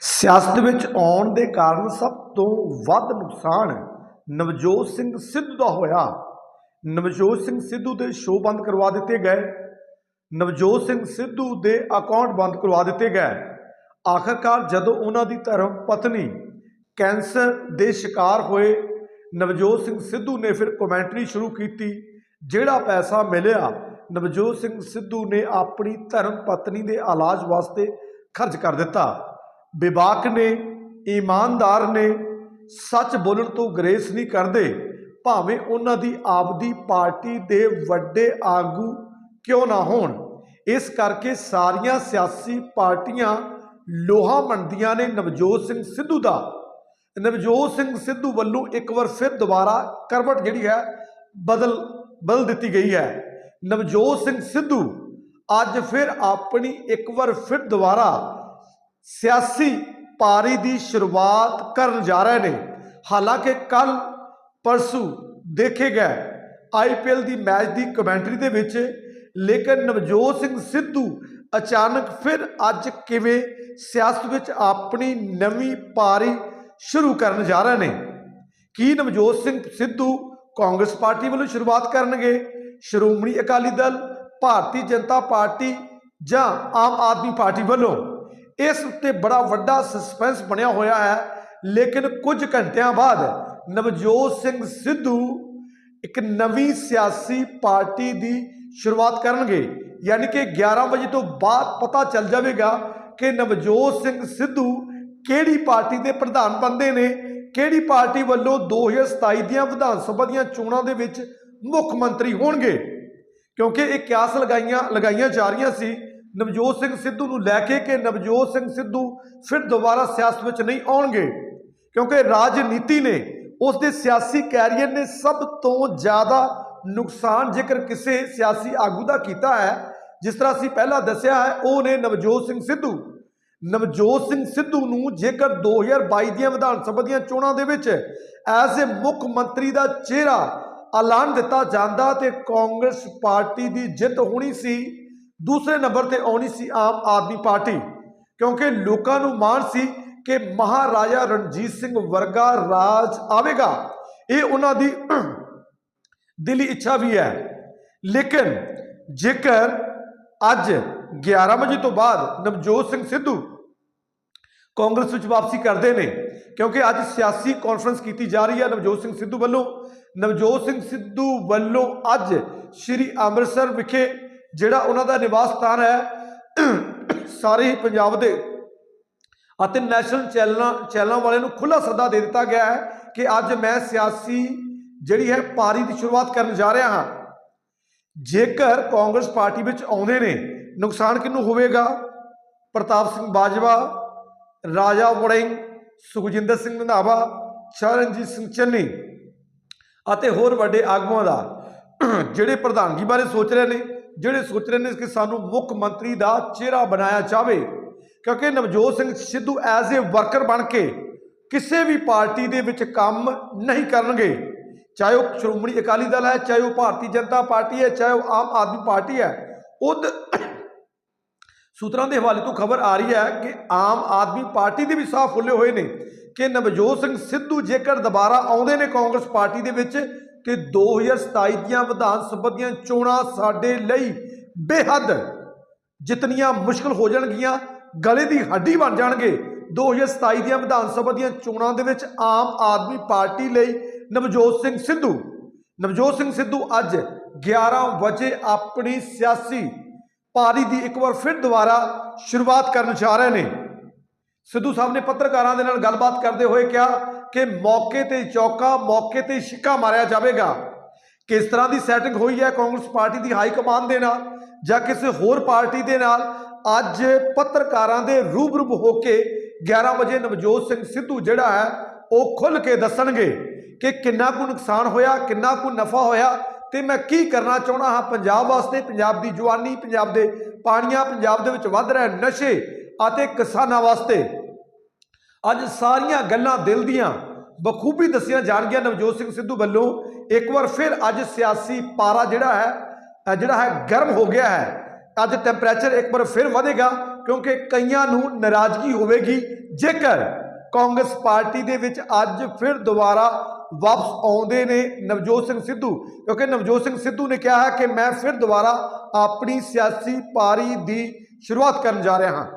ਸਿਆਸਤ ਵਿੱਚ ਆਉਣ ਦੇ ਕਾਰਨ ਸਭ ਤੋਂ ਵੱਧ ਨੁਕਸਾਨ ਨਵਜੋਤ ਸਿੰਘ ਸਿੱਧੂ ਦਾ ਹੋਇਆ। ਨਵਜੋਤ ਸਿੰਘ ਸਿੱਧੂ ਦੇ ਸ਼ੋਅ ਬੰਦ ਕਰਵਾ ਦਿੱਤੇ ਗਏ। ਨਵਜੋਤ ਸਿੰਘ ਸਿੱਧੂ ਦੇ ਅਕਾਊਂਟ ਬੰਦ ਕਰਵਾ ਦਿੱਤੇ ਗਏ। ਆਖਰਕਾਰ ਜਦੋਂ ਉਹਨਾਂ ਦੀ ਧਰਮ ਪਤਨੀ ਕੈਂਸਰ ਦੇ ਸ਼ਿਕਾਰ ਹੋਏ, ਨਵਜੋਤ ਸਿੰਘ ਸਿੱਧੂ ਨੇ ਫਿਰ ਕਮੈਂਟਰੀ ਸ਼ੁਰੂ ਕੀਤੀ, ਜਿਹੜਾ ਪੈਸਾ ਮਿਲਿਆ, ਨਵਜੋਤ ਸਿੰਘ ਸਿੱਧੂ ਨੇ ਆਪਣੀ ਧਰਮ ਪਤਨੀ ਦੇ ਇਲਾਜ ਵਾਸਤੇ ਖਰਚ ਕਰ ਦਿੱਤਾ। ਵਿਵਾਕ ਨੇ, ਇਮਾਨਦਾਰ ਨੇ, ਸੱਚ ਬੋਲਣ ਤੋਂ ਗਰੇਸ ਨਹੀਂ ਕਰਦੇ, ਭਾਵੇਂ ਉਹਨਾਂ ਦੀ ਆਪਦੀ ਪਾਰਟੀ ਦੇ ਵੱਡੇ ਆਗੂ ਕਿਉਂ ਨਾ ਹੋਣ। ਇਸ ਕਰਕੇ ਸਾਰੀਆਂ ਸਿਆਸੀ ਪਾਰਟੀਆਂ ਲੋਹਾ ਮੰਨਦੀਆਂ ਨੇ ਨਵਜੋਤ ਸਿੰਘ ਸਿੱਧੂ ਦਾ। ਨਵਜੋਤ ਸਿੰਘ ਸਿੱਧੂ ਵੱਲੋਂ ਇੱਕ ਵਾਰ ਫਿਰ ਦੁਬਾਰਾ ਕਰਵਟ ਜਿਹੜੀ ਹੈ, ਬਦਲ ਬਦਲ ਦਿੱਤੀ ਗਈ ਹੈ। ਨਵਜੋਤ ਸਿੰਘ ਸਿੱਧੂ ਅੱਜ ਫਿਰ ਆਪਣੀ ਇੱਕ ਵਾਰ ਫਿਰ ਦੁਬਾਰਾ ਸਿਆਸੀ ਪਾਰੀ ਦੀ ਸ਼ੁਰੂਆਤ ਕਰਨ ਜਾ ਰਹੇ ਨੇ। ਹਾਲਾਂਕਿ ਕੱਲ ਪਰਸੂ ਦੇਖੇ ਗਏ ਆਈਪੀਐਲ ਦੀ ਮੈਚ ਦੀ ਕਮੈਂਟਰੀ ਦੇ ਵਿੱਚ, ਲੇਕਿਨ ਨਵਜੋਤ ਸਿੰਘ ਸਿੱਧੂ ਅਚਾਨਕ ਫਿਰ ਅੱਜ ਕਿਵੇਂ ਸਿਆਸਤ ਵਿੱਚ ਆਪਣੀ ਨਵੀਂ ਪਾਰੀ ਸ਼ੁਰੂ ਕਰਨ ਜਾ ਰਹੇ ਨੇ? ਕੀ ਨਵਜੋਤ ਸਿੰਘ ਸਿੱਧੂ ਕਾਂਗਰਸ ਪਾਰਟੀ ਵੱਲੋਂ ਸ਼ੁਰੂਆਤ ਕਰਨਗੇ? ਸ਼੍ਰੋਮਣੀ ਅਕਾਲੀ ਦਲ, ਭਾਰਤੀ ਜਨਤਾ ਪਾਰਟੀ ਜਾਂ ਆਮ ਆਦਮੀ ਪਾਰਟੀ ਵੱਲੋਂ? ਇਸ ਉੱਤੇ ਬੜਾ ਵੱਡਾ ਸਸਪੈਂਸ ਬਣਿਆ ਹੋਇਆ ਹੈ। ਲੇਕਿਨ ਕੁਝ ਘੰਟਿਆਂ ਬਾਅਦ ਨਵਜੋਤ ਸਿੰਘ ਸਿੱਧੂ ਇੱਕ ਨਵੀਂ ਸਿਆਸੀ ਪਾਰਟੀ ਦੀ ਸ਼ੁਰੂਆਤ ਕਰਨਗੇ। ਯਾਨੀ ਕਿ 11 ਵਜੇ ਤੋਂ ਬਾਅਦ ਪਤਾ ਚੱਲ ਜਾਵੇਗਾ ਕਿ ਨਵਜੋਤ ਸਿੰਘ ਸਿੱਧੂ ਕਿਹੜੀ ਪਾਰਟੀ ਦੇ ਪ੍ਰਧਾਨ ਬੰਦੇ ਨੇ, ਕਿਹੜੀ ਪਾਰਟੀ ਵੱਲੋਂ 2027 ਦੀਆਂ ਵਿਧਾਨ ਸਭਾ ਦੀਆਂ ਚੋਣਾਂ ਦੇ ਵਿੱਚ ਮੁੱਖ ਮੰਤਰੀ ਹੋਣਗੇ। ਕਿਉਂਕਿ ਇਹ ਕਿਆਸ ਲਗਾਈਆਂ ਲਗਾਈਆਂ ਜਾ ਰਹੀਆਂ ਸੀ। ਨਵਜੋਤ ਸਿੰਘ ਸਿੱਧੂ ਨੂੰ ਲੈ ਕੇ ਕਿ ਨਵਜੋਤ ਸਿੰਘ ਸਿੱਧੂ ਫਿਰ ਦੁਬਾਰਾ ਸਿਆਸਤ ਵਿੱਚ ਨਹੀਂ ਆਉਣਗੇ? ਕਿਉਂਕਿ ਰਾਜਨੀਤੀ ਨੇ ਉਸ ਦੇ ਸਿਆਸੀ ਕੈਰੀਅਰ ਨੇ ਸਭ ਤੋਂ ਜ਼ਿਆਦਾ ਨੁਕਸਾਨ ਜੇਕਰ ਕਿਸੇ ਸਿਆਸੀ ਆਗੂ ਦਾ ਕੀਤਾ ਹੈ, ਜਿਸ ਤਰ੍ਹਾਂ ਅਸੀਂ ਪਹਿਲਾਂ ਦੱਸਿਆ ਹੈ, ਉਹ ਨੇ ਨਵਜੋਤ ਸਿੰਘ ਸਿੱਧੂ। ਨਵਜੋਤ ਸਿੰਘ ਸਿੱਧੂ ਨੂੰ ਜੇਕਰ 2022 ਦੀਆਂ ਵਿਧਾਨ ਸਭਾ ਦੀਆਂ ਚੋਣਾਂ ਦੇ ਵਿੱਚ ਐਜ਼ ਏ ਮੁੱਖ ਮੰਤਰੀ ਦਾ ਚਿਹਰਾ ਐਲਾਨ ਦਿੱਤਾ ਜਾਂਦਾ ਤੇ ਕਾਂਗਰਸ ਪਾਰਟੀ ਦੀ ਜਿੱਤ ਹੋਣੀ ਸੀ ਦੂਸਰੇ ਨੰਬਰ ਤੇ ਆਉਣੀ ਸੀ ਆਮ ਆਦਮੀ ਪਾਰਟੀ, ਕਿਉਂਕਿ ਲੋਕਾਂ ਨੂੰ ਮਾਣ ਸੀ ਕਿ ਮਹਾਰਾਜਾ ਰਣਜੀਤ ਸਿੰਘ ਵਰਗਾ ਰਾਜ ਆਵੇਗਾ। ਇਹ ਉਹਨਾਂ ਦੀ ਦਿਲੀ ਇੱਛਾ ਵੀ ਹੈ। ਲੇਕਿਨ ਜੇਕਰ ਅੱਜ 11 ਵਜੇ ਤੋਂ ਬਾਅਦ ਨਵਜੋਤ ਸਿੰਘ ਸਿੱਧੂ ਕਾਂਗਰਸ ਵਿੱਚ ਵਾਪਸੀ ਕਰਦੇ ਨੇ, ਕਿਉਂਕਿ ਅੱਜ ਸਿਆਸੀ ਕਾਨਫਰੰਸ ਕੀਤੀ ਜਾ ਰਹੀ ਹੈ ਨਵਜੋਤ ਸਿੰਘ ਸਿੱਧੂ ਵੱਲੋਂ, ਨਵਜੋਤ ਸਿੰਘ ਸਿੱਧੂ ਵੱਲੋਂ ਅੱਜ ਸ੍ਰੀ ਅੰਮ੍ਰਿਤਸਰ ਵਿਖੇ ਜਿਹੜਾ ਉਹਨਾਂ ਦਾ ਨਿਵਾਸ ਸਥਾਨ ਹੈ, ਸਾਰੇ ਹੀ ਪੰਜਾਬ ਦੇ ਅਤੇ ਨੈਸ਼ਨਲ ਚੈਨਲਾਂ ਚੈਨਲਾਂ ਵਾਲਿਆਂ ਨੂੰ ਖੁੱਲਾ ਸੱਦਾ ਦੇ ਦਿੱਤਾ ਗਿਆ ਹੈ ਕਿ ਅੱਜ ਮੈਂ ਸਿਆਸੀ ਜਿਹੜੀ ਹੈ ਪਾਰੀ ਦੀ ਸ਼ੁਰੂਆਤ ਕਰਨ ਜਾ ਰਿਹਾ ਹਾਂ। ਜੇਕਰ ਕਾਂਗਰਸ ਪਾਰਟੀ ਵਿੱਚ ਆਉਂਦੇ ਨੇ, ਨੁਕਸਾਨ ਕਿਹਨੂੰ ਹੋਵੇਗਾ? ਪ੍ਰਤਾਪ ਸਿੰਘ ਬਾਜਵਾ, ਰਾਜਾ ਵੜਿੰਗ, ਸੁਖਜਿੰਦਰ ਸਿੰਘ ਰੰਧਾਵਾ ਸ਼ਰਨਜੀਤ ਸਿੰਘ ਚੰਨੀ ਅਤੇ ਹੋਰ ਵੱਡੇ ਆਗੂਆਂ ਦਾ ਜਿਹੜੇ ਪ੍ਰਧਾਨਗੀ ਬਾਰੇ ਸੋਚ ਰਹੇ ਨੇ ਜਿਹੜੇ ਸੋਚ ਰਹੇ ਨੇ ਕਿ ਸਾਨੂੰ ਮੁੱਖ ਮੰਤਰੀ ਦਾ ਚਿਹਰਾ ਬਣਾਇਆ ਜਾਵੇ, ਕਿਉਂਕਿ Navjot Singh Sidhu as a worker ਬਣ ਕੇ ਕਿਸੇ ਵੀ ਪਾਰਟੀ ਦੇ ਵਿੱਚ ਕੰਮ ਨਹੀਂ ਕਰਨਗੇ। ਚਾਹੇ ਉਹ ਸ਼੍ਰੋਮਣੀ ਅਕਾਲੀ ਦਲ ਹੈ, ਚਾਹੇ ਉਹ ਭਾਰਤੀ ਜਨਤਾ ਪਾਰਟੀ ਹੈ, ਚਾਹੇ ਉਹ ਆਮ ਆਦਮੀ ਪਾਰਟੀ ਹੈ, ਉਦ ਸੂਤਰਾਂ ਦੇ ਹਵਾਲੇ ਤੋਂ ਖਬਰ ਆ ਰਹੀ ਹੈ ਕਿ ਆਮ ਆਦਮੀ ਪਾਰਟੀ ਦੇ ਵੀ ਸਾਹ ਫੁੱਲੇ ਹੋਏ ਨੇ ਕਿ ਨਵਜੋਤ ਸਿੰਘ ਸਿੱਧੂ ਜੇਕਰ ਦੁਬਾਰਾ ਆਉਂਦੇ ਨੇ ਕਾਂਗਰਸ ਪਾਰਟੀ ਦੇ ਵਿੱਚ ਕਿ 2027 ਦੀਆਂ ਵਿਧਾਨ ਸਭਾ ਦੀਆਂ ਚੋਣਾਂ ਸਾਡੇ ਲਈ ਬੇਹੱਦ ਜਿਤਨੀਆਂ ਮੁਸ਼ਕਲ ਹੋ ਜਾਣਗੀਆਂ, ਗਲੇ ਦੀ ਹੱਡੀ ਬਣ ਜਾਣਗੇ। 2027 ਦੀਆਂ ਵਿਧਾਨ ਸਭਾ ਦੀਆਂ ਚੋਣਾਂ ਦੇ ਵਿੱਚ ਆਮ ਆਦਮੀ ਪਾਰਟੀ ਲਈ ਨਵਜੋਤ ਸਿੰਘ ਸਿੱਧੂ। ਨਵਜੋਤ ਸਿੰਘ ਸਿੱਧੂ ਅੱਜ 11 ਵਜੇ ਆਪਣੀ ਸਿਆਸੀ ਪਾਰੀ ਦੀ ਇੱਕ ਵਾਰ ਫਿਰ ਦੁਬਾਰਾ ਸ਼ੁਰੂਆਤ ਕਰਨ ਜਾ ਰਹੇ ਨੇ। ਸਿੱਧੂ ਸਾਹਿਬ ਨੇ ਪੱਤਰਕਾਰਾਂ ਦੇ ਨਾਲ ਗੱਲਬਾਤ ਕਰਦੇ ਹੋਏ ਕਿਹਾ ਕਿ ਮੌਕੇ ਤੇ ਚੌਕਾ, ਮੌਕੇ ਤੇ ਛਿੱਕਾ ਮਾਰਿਆ ਜਾਵੇਗਾ। ਕਿਸ ਤਰ੍ਹਾਂ ਦੀ ਸੈਟਿੰਗ ਹੋਈ ਹੈ ਕਾਂਗਰਸ ਪਾਰਟੀ ਦੀ ਹਾਈ ਕਮਾਨ ਦੇ ਨਾਲ ਜਾਂ ਕਿਸੇ ਹੋਰ ਪਾਰਟੀ ਦੇ ਨਾਲ? ਅੱਜ ਪੱਤਰਕਾਰਾਂ ਦੇ ਰੂਬਰੂ ਹੋ ਕੇ 11 ਵਜੇ ਨਵਜੋਤ ਸਿੰਘ ਸਿੱਧੂ ਜਿਹੜਾ ਹੈ, ਉਹ ਖੁੱਲ ਕੇ ਦੱਸਣਗੇ ਕਿ ਕਿੰਨਾ ਕੁ ਨੁਕਸਾਨ ਹੋਇਆ, ਕਿੰਨਾ ਕੁ ਨਫਾ ਹੋਇਆ ਤੇ ਮੈਂ ਕੀ ਕਰਨਾ ਚਾਹੁੰਦਾ ਹਾਂ। ਪੰਜਾਬ ਵਾਸਤੇ ਪੰਜਾਬ ਦੀ ਜਵਾਨੀ, ਪੰਜਾਬ ਦੇ ਪਾਣੀਆਂ, ਪੰਜਾਬ ਦੇ ਵਿੱਚ ਵੱਧ ਰਹੇ ਨਸ਼ੇ ਅਤੇ ਕਿਸਾਨਾਂ ਵਾਸਤੇ ਅੱਜ ਸਾਰੀਆਂ ਗੱਲਾਂ ਦਿਲ ਦੀਆਂ ਬਖੂਬੀ ਦੱਸੀਆਂ ਜਾਣਗੀਆਂ ਨਵਜੋਤ ਸਿੰਘ ਸਿੱਧੂ ਵੱਲੋਂ। ਇੱਕ ਵਾਰ ਫਿਰ ਅੱਜ ਸਿਆਸੀ ਪਾਰਾ ਜਿਹੜਾ ਹੈ ਜਿਹੜਾ ਹੈ ਗਰਮ ਹੋ ਗਿਆ ਹੈ। ਅੱਜ ਟੈਂਪਰੇਚਰ ਇੱਕ ਵਾਰ ਫਿਰ ਵਧੇਗਾ ਕਿਉਂਕਿ ਕਈਆਂ ਨੂੰ ਨਾਰਾਜ਼ਗੀ ਹੋਵੇਗੀ। ਜੇਕਰ ਕਾਂਗਰਸ ਪਾਰਟੀ ਦੇ ਵਿੱਚ ਅੱਜ ਫਿਰ ਦੁਬਾਰਾ ਵਾਪਸ ਆਉਂਦੇ ਨੇ ਨਵਜੋਤ ਸਿੰਘ ਸਿੱਧੂ, ਕਿਉਂਕਿ ਨਵਜੋਤ ਸਿੰਘ ਸਿੱਧੂ ਨੇ ਕਿਹਾ ਹੈ ਕਿ ਮੈਂ ਫਿਰ ਦੁਬਾਰਾ ਆਪਣੀ ਸਿਆਸੀ ਪਾਰੀ ਦੀ ਸ਼ੁਰੂਆਤ ਕਰਨ ਜਾ ਰਿਹਾ ਹਾਂ।